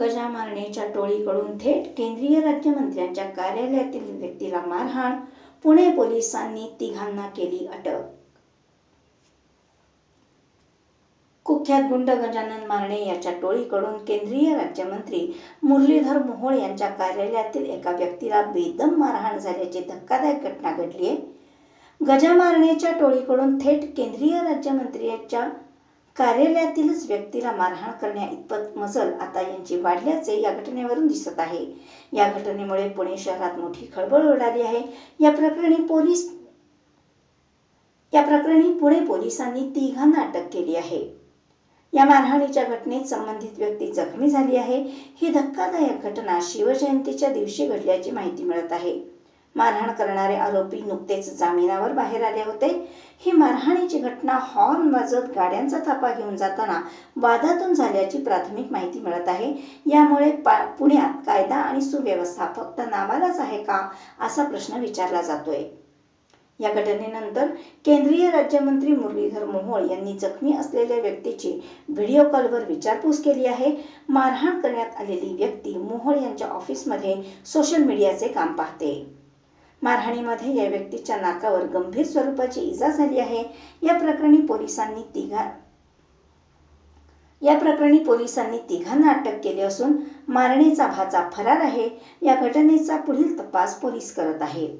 गजा मारण्याच्या टोळीकडून थेट केंद्रीय राज्यमंत्र्यांच्या कार्यालयातील व्यक्तीला मारहाण पुणे पोलिसांनी तिघांना केली अटक. कुख्यात गुंड गजानन मारणे याच्या टोळीकडून केंद्रीय राज्यमंत्री मुरलीधर मोहोळ यांच्या कार्यालयातील एका व्यक्तीला बेदम मारहाण झाल्याची धक्कादायक घटना घडली आहे गजा मारण्याच्या टोळीकडून थेट केंद्रीय राज्यमंत्र्यांच्या कार्यालयातीलच व्यक्तीला मारहाण करण्या इतपत मजल आता यांची वाढल्याचे या घटनेवरून दिसत आहे. या घटनेमुळे पुणे शहरात मोठी खळबळ उडाली आहे. या प्रकरणी पोलीस या प्रकरणी पुणे पोलिसांनी तिघांना अटक केली आहे. या मारहाणीच्या घटनेत संबंधित व्यक्ती जखमी झाली आहे. ही धक्कादायक घटना शिवजयंतीच्या दिवशी घडल्याची माहिती मिळत आहे. मारहाण करणारे आरोपी नुकतेच जामिनावर बाहेर आले होते. ही मारहाणीची घटना हॉर्न वाजत गाड्यांचा थापा घेऊन जाताना वादातून झाल्याची प्राथमिक माहिती मिळत आहे. यामुळे पुण्यात कायदा आणि सुव्यवस्था फक्त नावालाच आहे का असा प्रश्न विचारला जातोय. या घटनेनंतर केंद्रीय राज्यमंत्री मुरलीधर मोहोळ यांनी जखमी असलेल्या व्यक्तीची व्हिडिओ कॉलवर विचारपूस केली आहे. मारहाण करण्यात आलेली व्यक्ती मोहोळ यांच्या ऑफिसमध्ये सोशल मीडियाचे काम पाहते. मारहाणीमध्ये या व्यक्तीच्या नाकावर गंभीर स्वरूपाची इजा झाली आहे. या प्रकरणी पोलिसांनी तिघा या प्रकरणी पोलिसांनी तिघांना अटक केली असून मारणेचा भाचा फरार आहे. या घटनेचा पुढील तपास पोलीस करत आहेत.